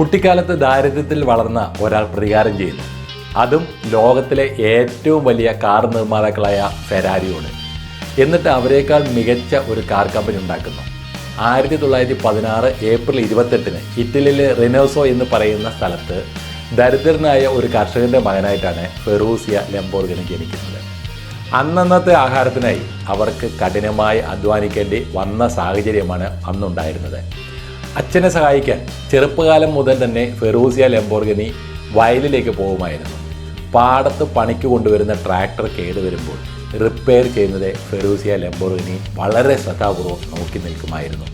കുട്ടിക്കാലത്ത് ദാരിദ്ര്യത്തിൽ വളർന്ന ഒരാൾ പ്രതികാരം ചെയ്യുന്നു. അതും ലോകത്തിലെ ഏറ്റവും വലിയ കാർ നിർമ്മാതാക്കളായ ഫെരാരിയോട്. എന്നിട്ട് അവരെക്കാൾ മികച്ച ഒരു കാർ കമ്പനി ഉണ്ടാക്കുന്നു. ആയിരത്തി തൊള്ളായിരത്തി പതിനാറ് ഏപ്രിൽ ഇരുപത്തെട്ടിന് ഇറ്റലിയിലെ റിനോസോ എന്ന് പറയുന്ന സ്ഥലത്ത് ദരിദ്രനായ ഒരു കർഷകന്റെ മകനായിട്ടാണ് ഫെറൂസിയ ലംബോർഗിനെ ജനിക്കുന്നത്. അന്നന്നത്തെ ആഹാരത്തിനായി അവർക്ക് കഠിനമായി അധ്വാനിക്കേണ്ടി വന്ന സാഹചര്യമാണ് അന്നുണ്ടായിരുന്നത്. അച്ഛനെ സഹായിക്കാൻ ചെറുപ്പകാലം മുതൽ തന്നെ ഫെറൂസിയ ലംബോർഗിനി വയലിലേക്ക് പോകുമായിരുന്നു. പാടത്ത് പണിക്ക് കൊണ്ടുവരുന്ന ട്രാക്ടർ കേടുവരുമ്പോൾ റിപ്പയർ ചെയ്യുന്നത് ഫെറൂസിയ ലംബോർഗിനി വളരെ ശ്രദ്ധാപൂർവം നോക്കി നിൽക്കുമായിരുന്നു.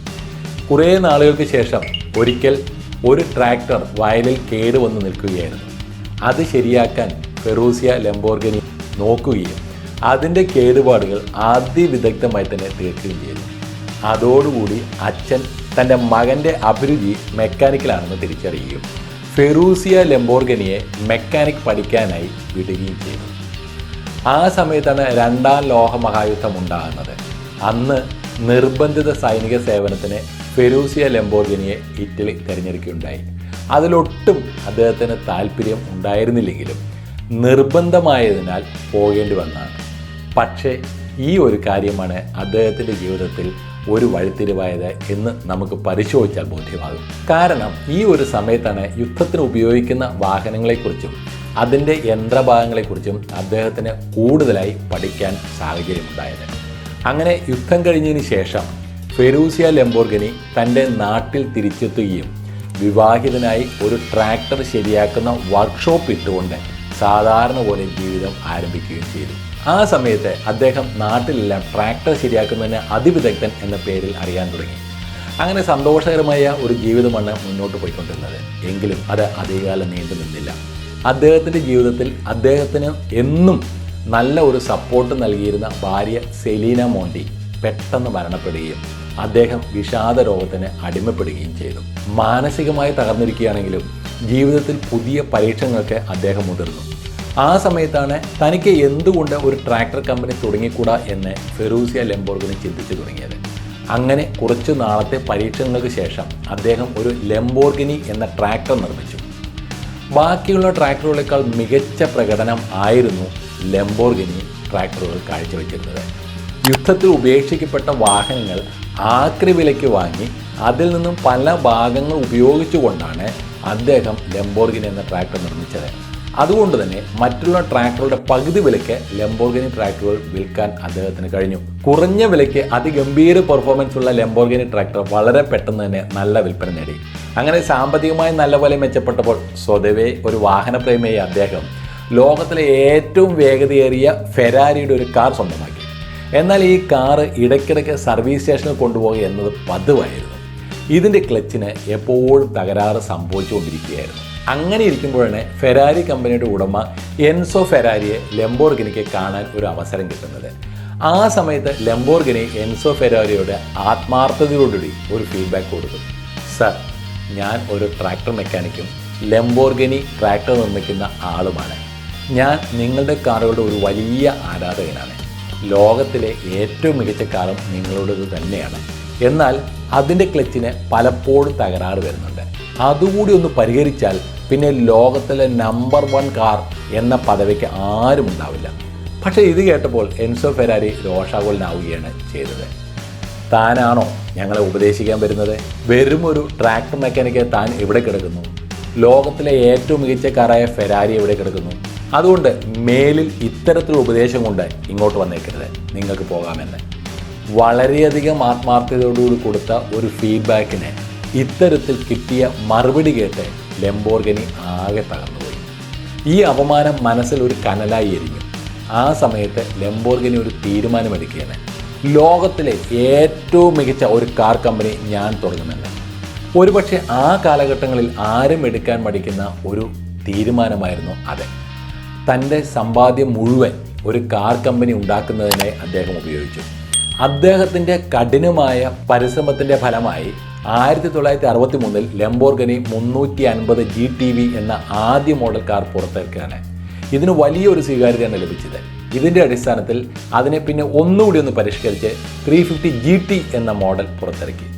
കുറേ നാളുകൾക്ക് ശേഷം ഒരിക്കൽ ഒരു ട്രാക്ടർ വയലിൽ കേടുവന്ന് നിൽക്കുകയായിരുന്നു. അത് ശരിയാക്കാൻ ഫെറൂസിയ ലംബോർഗിനി നോക്കുകയും അതിന്റെ കേടുപാടുകൾ അതിവിദഗ്ധമായി തന്നെ തീർക്കുകയും ചെയ്തു. അതോടുകൂടി അച്ഛൻ തന്റെ മകന്റെ അഭിരുചി മെക്കാനിക്കലാണെന്ന് തിരിച്ചറിയുകയും ഫെറൂസിയ ലെംബോർഗനിയെ മെക്കാനിക് പഠിക്കാനായി വിടുകയും ചെയ്തു. ആ സമയത്താണ് രണ്ടാം ലോഹമഹായുദ്ധം ഉണ്ടാകുന്നത് അന്ന് നിർബന്ധിത സൈനിക സേവനത്തിന് ഫെറൂസിയ ലെംബോർഗിനിയെ ഇറ്റലി തിരഞ്ഞെടുക്കുകയുണ്ടായി. അതിലൊട്ടും അദ്ദേഹത്തിന് താല്പര്യം ഉണ്ടായിരുന്നില്ലെങ്കിലും നിർബന്ധമായതിനാൽ പോകേണ്ടി വന്നതാണ്. പക്ഷേ ഈ ഒരു കാര്യമാണ് അദ്ദേഹത്തിന്റെ ജീവിതത്തിൽ ഒരു വഴിത്തിരിവായത് എന്ന് നമുക്ക് പരിശോധിച്ചാൽ ബോധ്യമാകും. കാരണം ഈ ഒരു സമയത്താണ് യുദ്ധത്തിന് ഉപയോഗിക്കുന്ന വാഹനങ്ങളെക്കുറിച്ചും അതിന്റെ യന്ത്രഭാഗങ്ങളെക്കുറിച്ചും അദ്ദേഹത്തിന് കൂടുതലായി പഠിക്കാൻ സാഹചര്യമുണ്ടായത്. അങ്ങനെ യുദ്ധം കഴിഞ്ഞതിന് ശേഷം ഫെറൂസിയ ലെംബോർഗിനി തന്റെ നാട്ടിൽ തിരിച്ചെത്തുകയും വിവാഹിതനായി ഒരു ട്രാക്ടർ ശരിയാക്കുന്ന വർക്ക്ഷോപ്പ് ഇട്ടുകൊണ്ട് സാധാരണ പോലെ ജീവിതം ആരംഭിക്കുകയും ചെയ്തു. ആ സമയത്ത് അദ്ദേഹം നാട്ടിലെല്ലാം ട്രാക്ടർ ശരിയാക്കുന്നതിന് അതിവിദഗ്ധൻ എന്ന പേരിൽ അറിയാൻ തുടങ്ങി. അങ്ങനെ സന്തോഷകരമായ ഒരു ജീവിതമാണ് മുന്നോട്ട് പോയിക്കൊണ്ടിരുന്നത്. എങ്കിലും അത് അധികകാലം നീണ്ടു നിന്നില്ല. അദ്ദേഹത്തിന്റെ ജീവിതത്തിൽ അദ്ദേഹത്തിന് എന്നും നല്ല ഒരു സപ്പോർട്ട് നൽകിയിരുന്ന ഭാര്യ സെലീന മോണ്ടി പെട്ടെന്ന് മരണപ്പെടുകയും അദ്ദേഹം വിഷാദ രോഗത്തിന് അടിമപ്പെടുകയും ചെയ്തു. മാനസികമായി തകർന്നിരിക്കുകയാണെങ്കിലും ജീവിതത്തിൽ പുതിയ പരീക്ഷണങ്ങൾക്ക് അദ്ദേഹം മുതിർന്നു. ആ സമയത്താണ് തനിക്ക് എന്തുകൊണ്ട് ഒരു ട്രാക്ടർ കമ്പനി തുടങ്ങിക്കൂടാ എന്ന് ഫെറൂസിയ ലെംബോർഗിന് ചിന്തിച്ചു തുടങ്ങിയത്. അങ്ങനെ കുറച്ച് നാളത്തെ പരീക്ഷണങ്ങൾക്ക് ശേഷം അദ്ദേഹം ഒരു ലെംബോർഗിനി എന്ന ട്രാക്ടർ നിർമ്മിച്ചു. ബാക്കിയുള്ള ട്രാക്ടറുകളേക്കാൾ മികച്ച പ്രകടനം ആയിരുന്നു ലെംബോർഗിനി ട്രാക്ടറുകൾ കാഴ്ചവെച്ചിരുന്നത്. യുദ്ധത്തിൽ ഉപേക്ഷിക്കപ്പെട്ട വാഹനങ്ങൾ ആക്രി വിലയ്ക്ക് വാങ്ങി അതിൽ നിന്നും പല ഭാഗങ്ങൾ ഉപയോഗിച്ചുകൊണ്ടാണ് അദ്ദേഹം ലെംബോർഗിനി എന്ന ട്രാക്ടർ നിർമ്മിച്ചത്. അതുകൊണ്ട് തന്നെ മറ്റുള്ള ട്രാക്ടറുടെ പകുതി വിലയ്ക്ക് ലംബോർഗിനി ട്രാക്ടറുകൾ വിൽക്കാൻ അദ്ദേഹത്തിന് കഴിഞ്ഞു. കുറഞ്ഞ വിലയ്ക്ക് അതിഗംഭീര പെർഫോമൻസ് ഉള്ള ലംബോർഗിനി ട്രാക്ടർ വളരെ പെട്ടെന്ന് തന്നെ നല്ല വിൽപ്പന നേടി. അങ്ങനെ സാമ്പത്തികമായി നല്ലപോലെ മെച്ചപ്പെട്ടപ്പോൾ സ്വതവേ ഒരു വാഹനപ്രേമിയായ അദ്ദേഹം ലോകത്തിലെ ഏറ്റവും വേഗതയേറിയ ഫെരാരിയുടെ ഒരു കാർ സ്വന്തമാക്കി. എന്നാൽ ഈ കാറ് ഇടയ്ക്കിടയ്ക്ക് സർവീസ് സ്റ്റേഷനിൽ കൊണ്ടുപോകുക എന്നത് പതിവായിരുന്നു ഇതിന്റെ ക്ലച്ചിന് എപ്പോഴും തകരാറ് സംഭവിച്ചുകൊണ്ടിരിക്കുകയായിരുന്നു. അങ്ങനെ ഇരിക്കുമ്പോഴാണ് ഫെരാരി കമ്പനിയുടെ ഉടമ എൻസോ ഫെരാരിയെ ലെംബോർഗിനിക്ക് കാണാൻ ഒരു അവസരം കിട്ടുന്നത്. ആ സമയത്ത് ലംബോർഗിനി എൻസോ ഫെരാരിയുടെ ആത്മാർത്ഥതയോടുകൂടി ഒരു ഫീഡ്ബാക്ക് കൊടുത്തു. സർ ഞാൻ ഒരു ട്രാക്ടർ മെക്കാനിക്കും ലംബോർഗിനി ട്രാക്ടർ നിർമ്മിക്കുന്ന ആളുമാണ്. ഞാൻ നിങ്ങളുടെ കാറുകളുടെ ഒരു വലിയ ആരാധകനാണ്. ലോകത്തിലെ ഏറ്റവും മികച്ച കാറും നിങ്ങളുടേത് തന്നെയാണ്. എന്നാൽ അതിന്റെ ക്ലച്ചിന് പലപ്പോഴും തകരാറ് വരുന്നുണ്ട്. അതുകൂടി ഒന്ന് പരിഹരിച്ചാൽ പിന്നെ ലോകത്തിലെ നമ്പർ വൺ കാർ എന്ന പദവിക്ക് ആരും ഉണ്ടാവില്ല. പക്ഷേ ഇത് കേട്ടപ്പോൾ എൻസോ ഫെരാരി രോഷാകുലനാവുകയാണ് ചെയ്തത്. താനാണോ ഞങ്ങളെ ഉപദേശിക്കാൻ വരുന്നത്? വെറും ഒരു ട്രാക്ടർ മെക്കാനിക്ക് താൻ ഇവിടെ കിടക്കുന്നു? ലോകത്തിലെ ഏറ്റവും മികച്ച കാറായ ഫെരാരി എവിടെ കിടക്കുന്നു? അതുകൊണ്ട് മേലിൽ ഇത്തരത്തിലുള്ള ഉപദേശം കൊണ്ട് ഇങ്ങോട്ട് വന്നേക്കരുത്. നിങ്ങൾക്ക് പോകാമെന്ന്. വളരെയധികം ആത്മാർത്ഥതയോടുകൂടി കൊടുത്ത ഒരു ഫീഡ്ബാക്കിന് ഇത്തരത്തിൽ കിട്ടിയ മറുപടി കേട്ട് ലെംബോർഗനി ആകെ തകർന്നുപോയി. ഈ അപമാനം മനസ്സിൽ ഒരു കനലായി എരിഞ്ഞു. ആ സമയത്ത് ലംബോർഗനി ഒരു തീരുമാനമെടുക്കുകയാണ്. ലോകത്തിലെ ഏറ്റവും മികച്ച ഒരു കാർ കമ്പനി ഞാൻ തുടങ്ങുന്നുണ്ട് ഒരുപക്ഷെ ആ കാലഘട്ടങ്ങളിൽ ആരും എടുക്കാൻ മടിക്കുന്ന ഒരു തീരുമാനമായിരുന്നു അത്. തന്റെ സമ്പാദ്യം മുഴുവൻ ഒരു കാർ കമ്പനി ഉണ്ടാക്കുന്നതിനായി അദ്ദേഹം ഉപയോഗിച്ചു. അദ്ദേഹത്തിന്റെ കഠിനമായ പരിശ്രമത്തിന്റെ ഫലമായി ആയിരത്തി തൊള്ളായിരത്തി അറുപത്തി മൂന്നിൽ ലംബോർഗനി മുന്നൂറ്റി അൻപത് ജി ടി വി എന്ന ആദ്യ മോഡൽ കാർ പുറത്തിറക്കുകയാണ്. ഇതിന് വലിയൊരു സ്വീകാര്യതയാണ് ലഭിച്ചത്. ഇതിന്റെ അടിസ്ഥാനത്തിൽ അതിനെ പിന്നെ ഒന്നുകൂടി ഒന്ന് പരിഷ്കരിച്ച് ത്രീ ഫിഫ്റ്റി ജി ടി എന്ന മോഡൽ പുറത്തിറക്കി.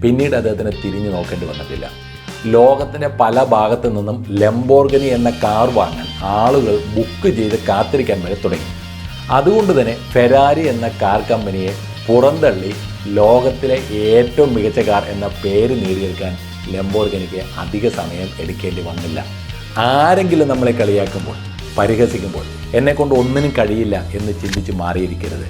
പിന്നീട് അദ്ദേഹത്തിന് തിരിഞ്ഞു നോക്കേണ്ടി വന്നിട്ടില്ല. ലോകത്തിന്റെ പല ഭാഗത്തു നിന്നും ലംബോർഗനി എന്ന കാർ വാങ്ങാൻ ആളുകൾ ബുക്ക് ചെയ്ത് കാത്തിരിക്കാൻ വരെ തുടങ്ങി. അതുകൊണ്ട് തന്നെ ഫെരാരി എന്ന കാർ കമ്പനിയെ പുറന്തള്ളി ലോകത്തിലെ ഏറ്റവും മികച്ച കാർ എന്ന പേര് നേടിയെടുക്കാൻ ലംബോർഗനിക്ക് അധിക സമയം എടുക്കേണ്ടി വന്നില്ല. ആരെങ്കിലും നമ്മളെ കളിയാക്കുമ്പോൾ പരിഹസിക്കുമ്പോൾ എന്നെക്കൊണ്ട് ഒന്നിനും കഴിയില്ല എന്ന് ചിന്തിച്ച് മാറിയിരിക്കരുത്.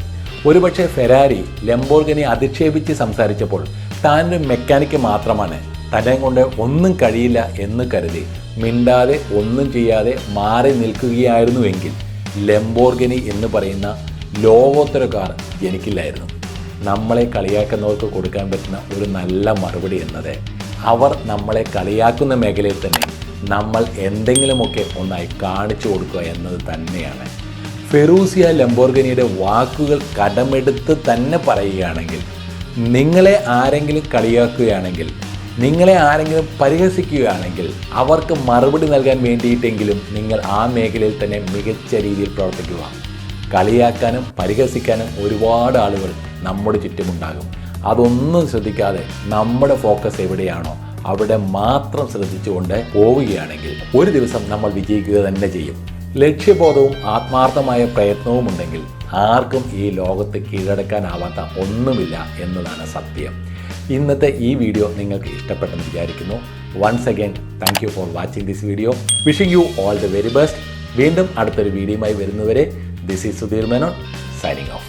ഒരുപക്ഷെ ഫെരാരി ലംബോർഗനെ അധിക്ഷേപിച്ച് സംസാരിച്ചപ്പോൾ താനൊരു മെക്കാനിക്ക് മാത്രമാണ് തന്നെ കൊണ്ട് ഒന്നും കഴിയില്ല എന്ന് കരുതി മിണ്ടാതെ ഒന്നും ചെയ്യാതെ മാറി നിൽക്കുകയായിരുന്നുവെങ്കിൽ ലംബോർഗനി എന്ന് പറയുന്ന ലോകോത്തര കാർ എനിക്കില്ലായിരുന്നു. നമ്മളെ കളിയാക്കുന്നവർക്ക് കൊടുക്കാൻ പറ്റുന്ന ഒരു നല്ല മറുപടി എന്നത്. അവർ നമ്മളെ കളിയാക്കുന്ന മേഖലയിൽ തന്നെ നമ്മൾ എന്തെങ്കിലുമൊക്കെ ഒന്നായി കാണിച്ചു കൊടുക്കുക എന്നത് തന്നെയാണ്. ഫെറൂസിയ ലംബോർഗനിയുടെ വാക്കുകൾ കടമെടുത്ത് തന്നെ പറയുകയാണെങ്കിൽ നിങ്ങളെ ആരെങ്കിലും കളിയാക്കുകയാണെങ്കിൽ നിങ്ങളെ ആരെങ്കിലും പരിഹസിക്കുകയാണെങ്കിൽ അവർക്ക് മറുപടി നൽകാൻ വേണ്ടിയിട്ടെങ്കിലും നിങ്ങൾ ആ മേഖലയിൽ തന്നെ മികച്ച രീതിയിൽ പ്രവർത്തിക്കുക. കളിയാക്കാനും പരിഹസിക്കാനും ഒരുപാട് ആളുകൾ നമ്മുടെ ചുറ്റുമുണ്ടാകും. അതൊന്നും ശ്രദ്ധിക്കാതെ നമ്മുടെ ഫോക്കസ് എവിടെയാണോ അവിടെ മാത്രം ശ്രദ്ധിച്ചുകൊണ്ട് പോവുകയാണെങ്കിൽ ഒരു ദിവസം നമ്മൾ വിജയിക്കുക തന്നെ ചെയ്യും. ലക്ഷ്യബോധവും ആത്മാർത്ഥമായ പ്രയത്നവും ഉണ്ടെങ്കിൽ ആർക്കും ഈ ലോകത്ത് കീഴടക്കാനാവാത്ത ഒന്നുമില്ല എന്നതാണ് സത്യം. ഇന്നത്തെ ഈ വീഡിയോ നിങ്ങൾക്ക് ഇഷ്ടപ്പെട്ടെന്ന് വിചാരിക്കുന്നു. Once again thank you for watching this video wishing you all the very best വീണ്ടും അടുത്തൊരു വീഡിയോയുമായി വരുന്നവരെ this is Sudheer Menon signing off